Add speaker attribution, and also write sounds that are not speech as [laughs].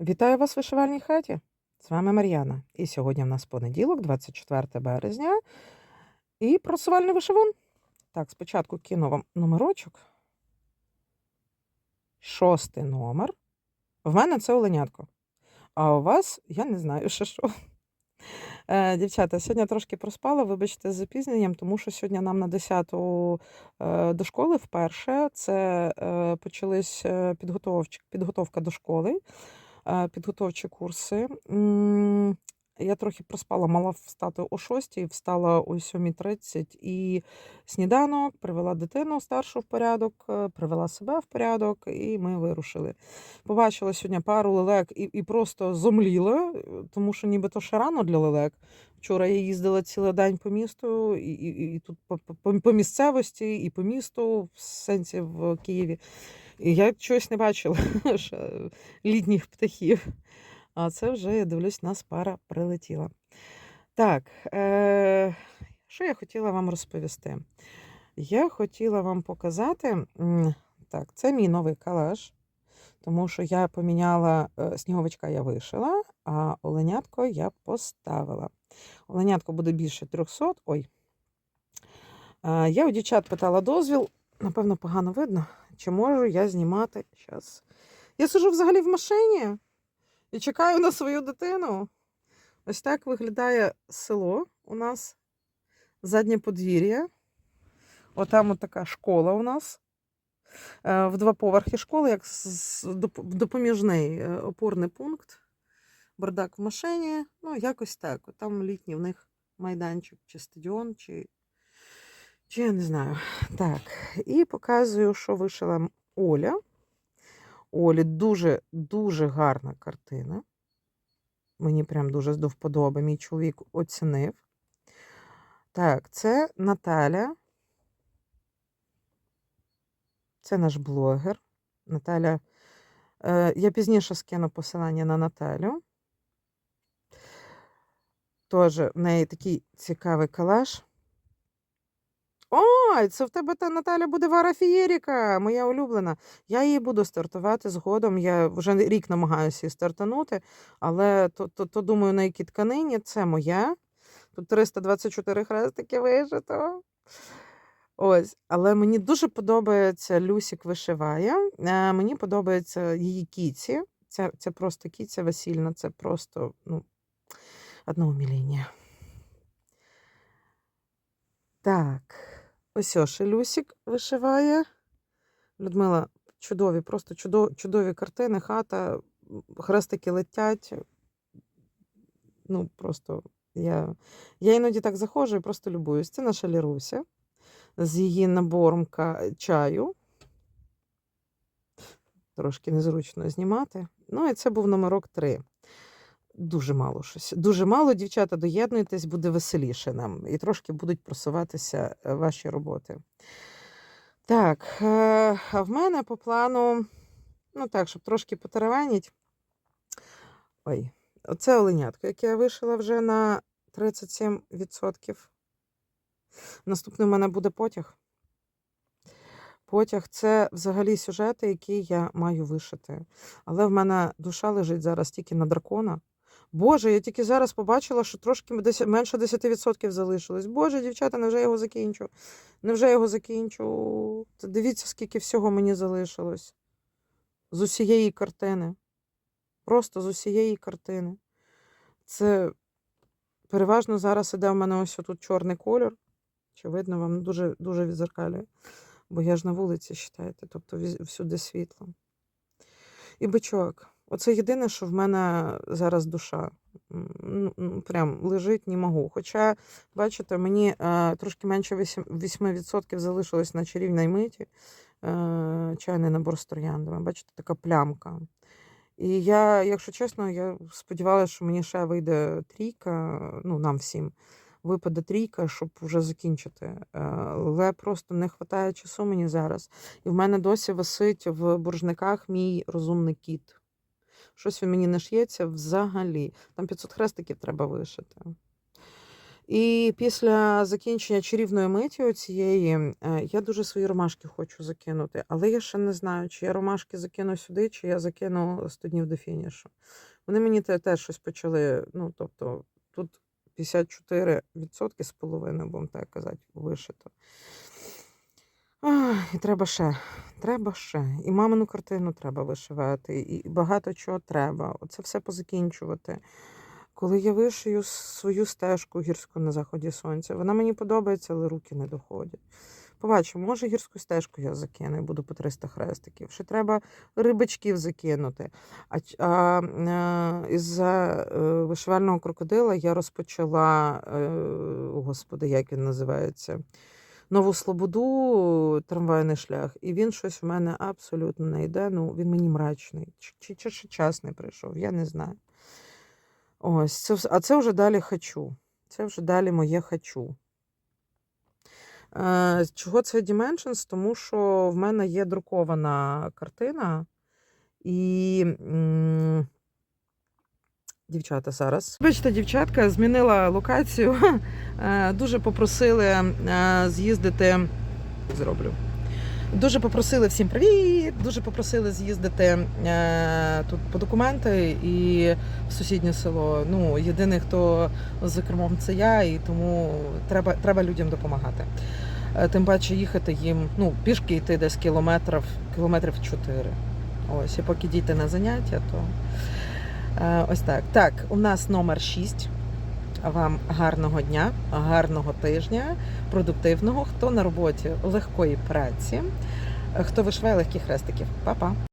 Speaker 1: Вітаю вас в вишивальній хаті. З вами Мар'яна. І сьогодні в нас понеділок, 24 березня, і просувальний вишивун. Так, спочатку кину вам номерочок. Шостий номер. В мене це оленятко. А у вас я не знаю, [laughs] що що. Е, дівчата, сьогодні трошки проспала, вибачте, з запізненням, тому що сьогодні нам на 10-ту е, до школи вперше. Це е, почались е, підготовка до школи, підготовчі курси. Я трохи проспала, мала встати о 6, встала о 7.30 і сніданок, привела дитину старшу в порядок, е, привела себе в порядок, і ми вирушили. Побачила сьогодні пару лелек і, і просто зомліла, е, тому що нібито ще рано для лелек. Вчора я їздила цілий день по місту, і, і, і тут по, по, по місцевості, і по місту, в сенсі в Києві. Я чогось не бачила [laughs] ще літніх птахів. А це вже, я дивлюсь, нас пара прилетіла. Так, е, що я хотіла вам розповісти? Я хотіла вам показати, так, це мій новий калаш, тому що я поміняла е, сніговичка, я вишила, а оленятко я поставила. Оленятко буде більше 300. Ой. Е, Я у дівчат питала дозвіл, напевно, погано видно, чи можу я знімати. Щас. Я сижу взагалі в машині і чекаю на свою дитину. Ось так виглядає село у нас, заднє подвір'я. Отам от така школа у нас. Е, В два поверхи школи, як допоміжний е, опорний пункт. Бардак в машині. Ну, якось так. Там літній в них майданчик, чи стадіон, чи, чи я не знаю. Так. І показую, що вишила Оля. Олі дуже-дуже гарна картина. Мені прям дуже до вподоби. Мій чоловік оцінив. Так, це Наталя. Це наш блогер. Наталя. Е, я пізніше скину посилання на Наталю. Теж в неї такий цікавий калаш. Ой, це в тебе та Наталя буде Вара Фієріка, моя улюблена. Я її буду стартувати згодом. Я вже рік намагаюся її стартанути, але то, то, то думаю, на якій тканині це моя. Тут 324 хрестики вишито. Ось, але мені дуже подобається Люсік вишиває. Е, мені подобається її кіці. Це, це просто кіця весільна, це просто ну, одне уміління. Так, ось о, ще Люсік вишиває. Людмила, чудові, просто чудові, чудові картини, хата, хрестики летять. Ну, просто я, я іноді так заходжу і просто любуюсь. Це наша Ліруся з її набором чаю. Трошки незручно знімати. Ну, і це був номерок 3. Дуже мало щось. Дуже мало, дівчата, доєднуйтесь, буде веселіше нам. І трошки будуть просуватися е, ваші роботи. Так, е, а в мене по плану, ну так, щоб трошки потеревеніть. Ой, оце оленятко, яке я вишила вже на 37%. Наступний в мене буде потяг. Потяг це взагалі сюжети, які я маю вишити. Але в мене душа лежить зараз тільки на дракона. Боже, я тільки зараз побачила, що трошки менше 10% залишилось. Боже, дівчата, невже я його закінчу? Невже його закінчу? Та дивіться, скільки всього мені залишилось. З усієї картини. Просто з усієї картини. Це переважно зараз іде в мене ось тут чорний кольор. Чи видно вам дуже, дуже відзеркалює. Бо я ж на вулиці, вважаєте, тобто всюди світло. І бичок. Оце єдине, що в мене зараз душа. Ну, ну, Прям лежить, не можу. Хоча, бачите, мені е, трошки менше 8%, 8% залишилось на чарівній миті. Е, чайний набор з трояндами. Бачите, така плямка. І я, якщо чесно, я сподівалася, що мені ще вийде трійка, ну, нам всім випаде трійка, щоб вже закінчити. Але просто не вистачає часу мені зараз. І в мене досі висить в боржниках мій розумний кіт. Щось він мені не шиється взагалі. Там 500 хрестиків треба вишити. І після закінчення чарівної миті цієї е, я дуже свої ромашки хочу закинути, але я ще не знаю, чи я ромашки закину сюди, чи я закину 100 днів до фінішу. Вони мені теж щось почали. Ну, тобто, тут 54% з половиною, будемо так казати, вишито. І треба ще. Треба ще. І мамину картину треба вишивати, і багато чого треба. Оце все позакінчувати. Коли я вишию свою стежку гірську на заході сонця, вона мені подобається, але руки не доходять. Побачимо, може гірську стежку я закину і буду по 300 хрестиків. Ще треба рибачків закинути. А, ч- а, е, із-за е, вишивального крокодила я розпочала, е, господи, як він називається? Нову Слободу, трамвайний шлях, і він щось в мене абсолютно не йде. Ну, він мені мрачний. Чи, чи, чи час не прийшов, я не знаю. Ось, це, а це вже далі хочу. Це вже далі моє хочу. Е, чого це Dimensions? Тому що в мене є друкована картина, і дівчата зараз. Бачите, дівчатка змінила локацію. [laughs] Е, Дуже попросили е, з'їздити. Зроблю. Дуже попросили всім привіт! Дуже попросили з'їздити е, тут по документи і в сусіднє село. Ну, єдиний, хто за кермом, це я, і тому треба, треба людям допомагати. Тим паче їхати їм, ну, пішки йти десь кілометрів, кілометрів 4. Ось, і поки дійти на заняття, то ось так. Так, у нас номер 6. Вам гарного дня, гарного тижня, продуктивного. Хто на роботі легкої праці, хто вишиває легкі хрестиків. Па-па!